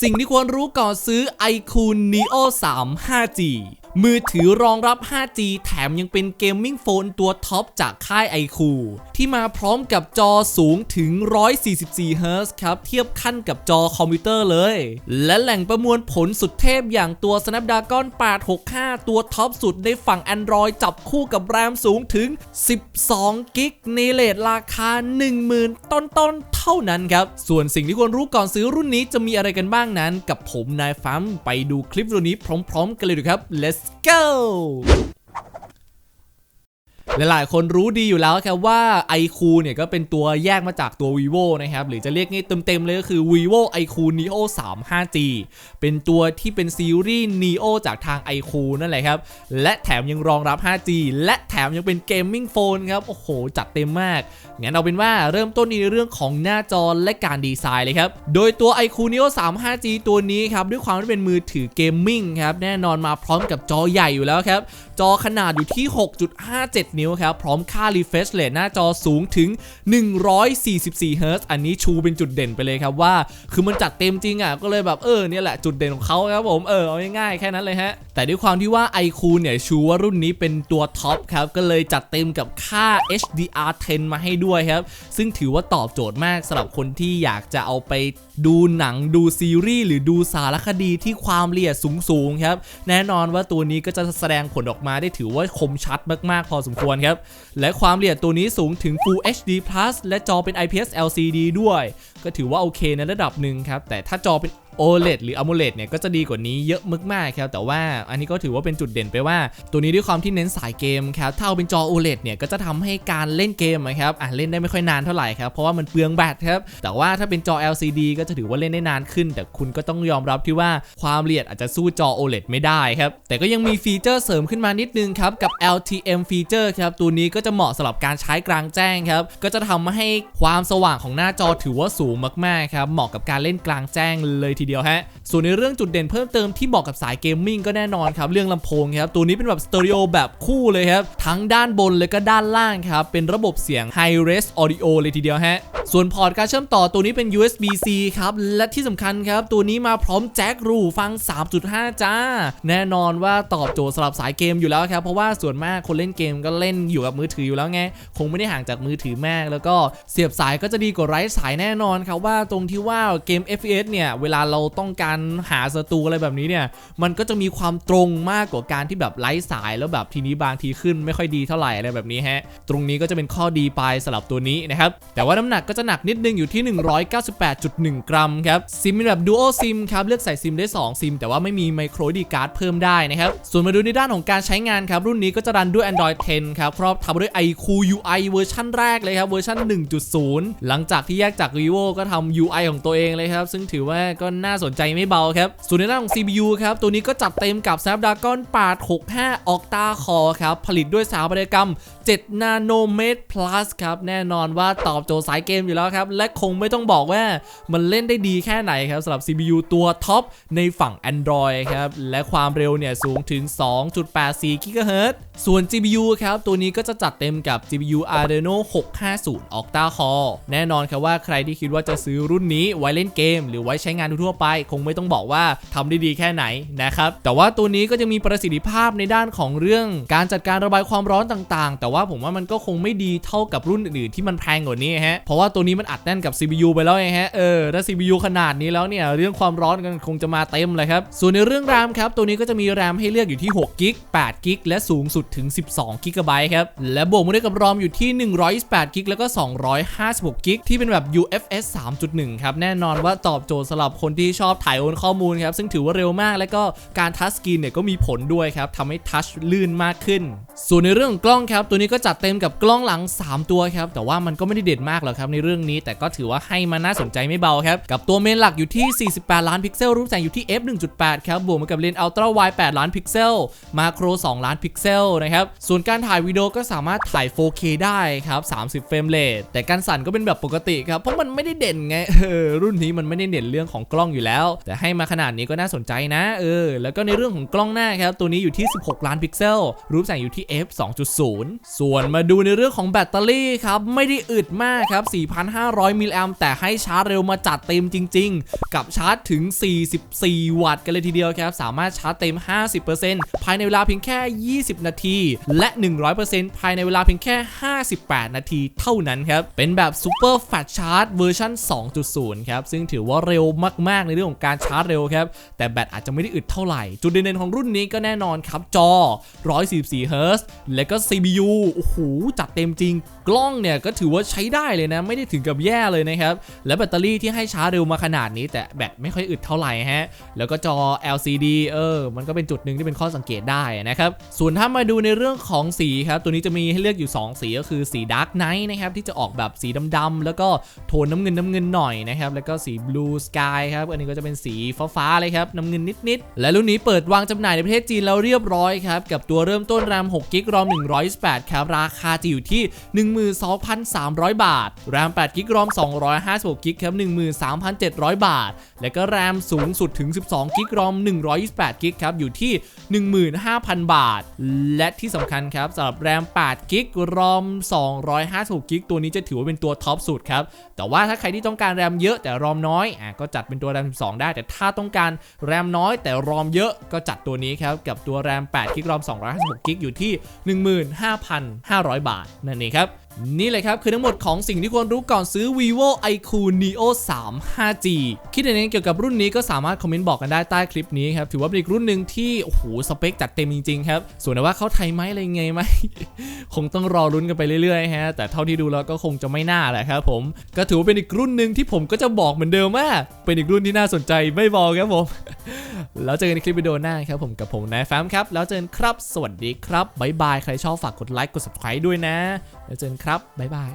สิ่งที่ควรรู้ก่อนซื้อ iQOO Neo 3 5G มือถือรองรับ 5G แถมยังเป็นเกมมิ่งโฟนตัวท็อปจากค่าย iQOO ที่มาพร้อมกับจอสูงถึง 144 Hz ครับ เทียบขั้นกับจอคอมพิวเตอร์เลย และแหล่งประมวลผลสุดเทพอย่างตัว Snapdragon 865 ตัวท็อปสุดในฝั่ง Android จับคู่กับแรมสูงถึง 12 กิกในเลทราคา 10,000 ต้นๆเท่านั้นครับ ส่วนสิ่งที่ควรรู้ก่อนซื้อรุ่นนี้จะมีอะไรกันบ้างนั้น กับผมนายฟัมไปดูคลิปวิดีโอนี้พร้อม ๆ กันเลยดีครับ let's Let's go! หลายๆ คนรู้ดีอยู่แล้วครับว่า iQ เนี่ยก็เป็นตัวแยกมาจากตัว vivo นะครับ หรือจะเรียกง่ายเต็มๆเลยก็คือ vivo iQ neo 3 5G เป็นตัวที่เป็นซีรีส์ neo จากทาง iQ นั่นแหละครับ และแถมยังรองรับ 5G และแถมยังเป็นเกมมิ่งโฟนครับ โอ้โห จัดเต็มมาก งั้นเอาเป็นว่าเริ่มต้นในเรื่องของหน้าจอและการดีไซน์เลยครับ โดยตัว iQ neo 3 5G ตัวนี้ครับ ด้วยความที่เป็นมือถือเกมมิ่งครับ แน่นอนมาพร้อมกับจอใหญ่อยู่แล้วครับ จอขนาดอยู่ที่ 6.57นิ้วครับ พร้อมค่า refresh rate หน้าจอสูงถึง 144 Hz อันนี้ชูเป็นจุดเด่นไปเลยครับว่า คือมันจัดเต็มจริงอะก็เลยแบบเออเนี่ยแหละจุดเด่นของเขาครับผมเออเอาง่ายๆแค่นั้นเลยฮะ แต่ด้วยความที่ว่า iQOO เนี่ยชูว่ารุ่นนี้เป็นตัวท็อปครับก็เลยจัดเต็มกับค่า HDR10 มาให้ด้วยครับ ซึ่งถือว่าตอบโจทย์มากสำหรับคนที่อยากจะเอาไปดูหนังดูซีรีส์หรือดูสารคดีที่ความละเอียดสูงๆครับ แน่นอนว่าตัวนี้ก็จะแสดงผลออกมาได้ถือว่าคมชัดมากๆ พอสมควรครับ และความละเอียดตัวนี้สูงถึง Full HD Plus และจอเป็น IPS LCD ด้วยก็ถือว่าโอเคในระดับหนึ่งครับ แต่ถ้าจอเป็น OLED หรือ AMOLED เนี่ยก็จะดีกว่านี้เยอะมากๆครับ แต่ว่าอันนี้ก็ถือว่าเป็นจุดเด่นไปว่า ตัวนี้ด้วยความที่เน้นสายเกมครับถ้าเอาเป็นจอ OLED เนี่ยก็จะทำให้การเล่นเกมนะครับอะเล่นได้ไม่ค่อยนานเท่าไหร่ครับ เพราะว่ามันเปลืองแบตครับ แต่ว่าถ้าเป็นจอ LCD ก็จะถือว่าเล่นได้นานขึ้น แต่คุณก็ต้องยอมรับที่ว่าความละเอียดอาจจะสู้จอ OLED ไม่ได้ครับ แต่ก็ยังมีฟีเจอร์เสริมขึ้นมานิดนึงครับกับ LTM ฟีเจอร์ครับตัวนี้ก็จะเหมาะสำหรับการใช้กลางแจ้งครับก็จะทำให้ความสว่างของหน้าจอถือว่าสูงมากๆครับเหมาะกับการเล่นกลางแจ้งเลยทีเดียวฮะส่วนในเรื่องจุดเด่นเพิ่มเติมที่เหมาะกับสายเกมมิ่งก็แน่นอนครับเรื่องลำโพงครับตัวนี้เป็นแบบสเตอริโอแบบคู่เลยครับทั้งด้านบนและก็ด้านล่างครับเป็นระบบเสียง High Res Audio เลยทีเดียวฮะส่วนพอร์ตการเชื่อมต่อตัวนี้เป็น USB-C ครับและที่สำคัญครับตัวนี้มาพร้อมแจ็ครูฟัง 3.5 จ้า แน่นอนว่าตอบโจทย์สำหรับสายเกมอยู่แล้วครับเพราะว่าส่วนมากคนเล่นเกมก็เล่นอยู่กับมือถืออยู่แล้วไงคงไม่ได้ห่างจากมือถือมาก แล้วก็เสียบสายก็จะดีกว่าไร้สายแน่นอนครับว่าตรงที่ว่าเกม FPS เนี่ยเวลาเราต้องการหาศัตรูอะไรแบบนี้เนี่ยมันก็จะมีความตรงมากกว่าการที่แบบไร้สายแล้วแบบทีนี้บางทีขึ้นไม่ค่อยดีเท่าไหร่อะไรแบบนี้ฮะตรงนี้ก็จะเป็นข้อดีไปสำหรับตัวนี้นะครับแต่ว่าน้ำหนักก็จะหนักนิดนึงอยู่ที่ 198.1 กรัมครับซิมเป็นแบบ Dual SIM ครับเลือกใส่ซิมได้ 2 ซิม แต่ว่าไม่มีไมโครดีการ์ดเพิ่มได้นะครับส่วนมาดูในด้านของการใช้งานครับรุ่นนี้ก็จะรันด้วย Android 10 ครับครอบทับด้วย iQUI เวอร์ชันแรกเลยครับเวอร์ชัน1.0 หลังจากที่แยกจาก vivo ก็ทำ UI ของตัวเองเลยครับ ซึ่งถือว่าก็น่าสนใจไม่เบาครับ ส่วนในด้านของ CPU ครับ ตัวนี้ก็จัดเต็มกับ Snapdragon 865 Octa Core ครับ ผลิตด้วยสถาปัตยกรรม 7 นาโนเมตร plus ครับ แน่นอนว่าตอบโจทย์สายเกมอยู่แล้วครับ และคงไม่ต้องบอกว่ามันเล่นได้ดีแค่ไหนครับสำหรับ CPU ตัวท็อปในฝั่ง Android ครับ และความเร็วเนี่ยสูงถึง 2.84 GHz ส่วน GPU ครับ ตัวนี้ก็จะจัดเต็มกับ GPU Adreno 650 Octa Core แน่นอนครับว่าใครที่คิดว่าจะซื้อรุ่นนี้ไว้เล่นเกม หรือไว้ใช้งานทั่วไป คงไม่ต้องบอกว่าทำได้ดีแค่ไหนนะครับแต่ว่าตัวนี้ก็จะมีประสิทธิภาพในด้านของเรื่องการจัดการระบายความร้อนต่างๆ แต่ว่า่าผมว่ามันก็คงไม่ดีเท่ากับรุ่นอื่นๆที่มันแพงกว่านี้ฮะเพราะว่าตัวนี้มันอัดแน่นกับ CPU ไปแล้วไงฮะเออถ้า CPU ขนาดนี้แล้วเนี่ยเรื่องความร้อนกันคงจะมาเต็มเลยครับส่วนในเรื่อง RAM ครับตัวนี้ก็จะมี RAM ให้เลือกอยู่ที่6กิก8กิกและสูงสุดถึง 12กิกะไบต์ครับและบวกมาด้วยกับ ROM อยู่ที่128กิกแล้วก็256กิกที่เป็นแบบ UFS 3.1 ครับแน่นอนว่าตอบโจทย์สำหรับคนที่ชอบถ่ายโอนข้อมูลครับซึ่งถือว่าเร็วมากและก็การทัชสกรีนเนี่ยก็มีผลด้วยครับทำให้ทัชลื่นมากขึ้น ส่วนในเรื่องกล้องครับตัวนี้ก็จัดเต็มกับกล้องหลัง 3 ตัวครับ แต่ว่ามันก็ไม่ได้เด่นมากหรอกครับในเรื่องนี้ แต่ก็ถือว่าให้มาน่าสนใจไม่เบาครับ กับตัวเมนหลักอยู่ที่ 48 ล้านพิกเซล รูปแสงอยู่ที่ f 1.8 ครับ บวกมากับเลนส์อัลตร้าไวด์8ล้านพิกเซล มาโคร 2 ล้านพิกเซลนะครับ ส่วนการถ่ายวิดีโอก็สามารถถ่าย 4K ได้ครับ 30 เฟรมเรท แต่การสั่นก็เป็นแบบปกติครับ เพราะมันไม่ได้เด่นไง เออ รุ่นนี้มันไม่ได้เด่นเรื่องของกล้องอยู่แล้ว แต่ให้มาขนาดนี้ก็น่าสนใจนะ เออ แล้วก็ในเรื่องของกล้องหน้าครับ ตัวนี้อยู่ที่ 16 ล้านพิกเซล รูปแสงอยู่ที่ f 2.0ส่วนมาดูในเรื่องของแบตเตอรี่ครับไม่ได้อึดมากครับ 4,500 มิลลิแอมแต่ให้ชาร์จเร็วมาจัดเต็มจริง ๆ กับชาร์จถึง 44 วัตต์กันเลยทีเดียวครับ สามารถชาร์จเต็ม 50%ภายในเวลาเพียงแค่ 20 นาที และ 100%ภายในเวลาเพียงแค่ 58 นาทีเท่านั้นครับ เป็นแบบ Super Fast Charge เวอร์ชัน2.0 ครับ ซึ่งถือว่าเร็วมาก ๆ ในเรื่องของการชาร์จเร็วครับ แต่แบตอาจจะไม่ได้อึดเท่าไหร่ จุดเด่นของรุ่นนี้ก็แน่นอนครับจอ 144 Hz และก็ CPU โอ้โหจัดเต็มจริง กล้องเนี่ยก็ถือว่าใช้ได้เลยนะ ไม่ได้ถึงกับแย่เลยนะครับ และแบตเตอรี่ที่ให้ชาร์จเร็วมาขนาดนี้ แต่แบตไม่ค่อยอึดเท่าไหร่ฮะ แล้วก็จอ LCD เออ มันก็เป็นจุดหนึ่งที่เป็นข้อสังเกตได้นะครับ ส่วนถ้ามาดูในเรื่องของสีครับ ตัวนี้จะมีให้เลือกอยู่ 2 สีก็คือสี Dark Knight นะครับที่จะออกแบบสีดำๆแล้วก็โทนน้ำเงินน้ำเงินหน่อยนะครับแล้วก็สี Blue Sky ครับอันนี้ก็จะเป็นสีฟ้าๆเลยครับน้ำเงินนิดๆและรุ่นนี้เปิดวางจำหน่ายในประเทศจีนแล้วเรียบร้อยครับกับตัวเริ่มต้น RAM 6 g b ROM 128ครับราคาจะอยู่ที่ 12,300 บาท RAM 8 g b ROM 256 g b ครับ13,700 บาท และก็ RAM สูงสุดถึง 12 g b ROM 128 g b ครับอยู่ที่ 15,000 บาท และที่สำคัญครับสำหรับ RAM 8 g b ROM 256 g b ตัวนี้จะถือว่าเป็นตัวท็อปสุดครับแต่ว่าถ้าใครที่ต้องการ RAM เยอะแต่ ROM น้อยอะก็จัดเป็นตัว RAM 12 ได้ แต่ถ้าต้องการ RAM น้อยแต่ ROM เยอะก็จัดตัวนี้ครับกับตัว RAM 8 g b ROM 256 g b อยู่ที่1,500 บาทนั่นเองครับ นี่เลยครับ คือทั้งหมดของสิ่งที่ควรรู้ก่อนซื้อ vivo iQOO Neo 3 5G คิดเห็นเกี่ยวกับรุ่นนี้ก็สามารถคอมเมนต์บอกกันได้ใต้คลิปนี้ครับ ถือว่าเป็นอีกรุ่นหนึ่งที่ โอ้โห สเปคจัดเต็มจริง ๆ ครับ ส่วนว่าเขาไทยไหมอะไรไงไหม คงต้องรอลุ้นกันไปเรื่อยๆฮะแต่เท่าที่ดูแล้วก็คงจะไม่น่าแหละครับผมก็ถือว่าเป็นอีกรุ่นหนึ่งที่ผมก็จะบอกเหมือนเดิมว่า เป็นอีกรุ่นที่น่าสนใจไม่บอกครับผมแล้วเจอกันในคลิปวิดีโอหน้าครับผมกับผมนายแฟมครับแล้วเจอกันครับ สวัสดีครับบ๊ายบายใครชอบฝากกดไลค์กด subscribe ด้วยนะ แล้วเจอกันครับบ๊ายบาย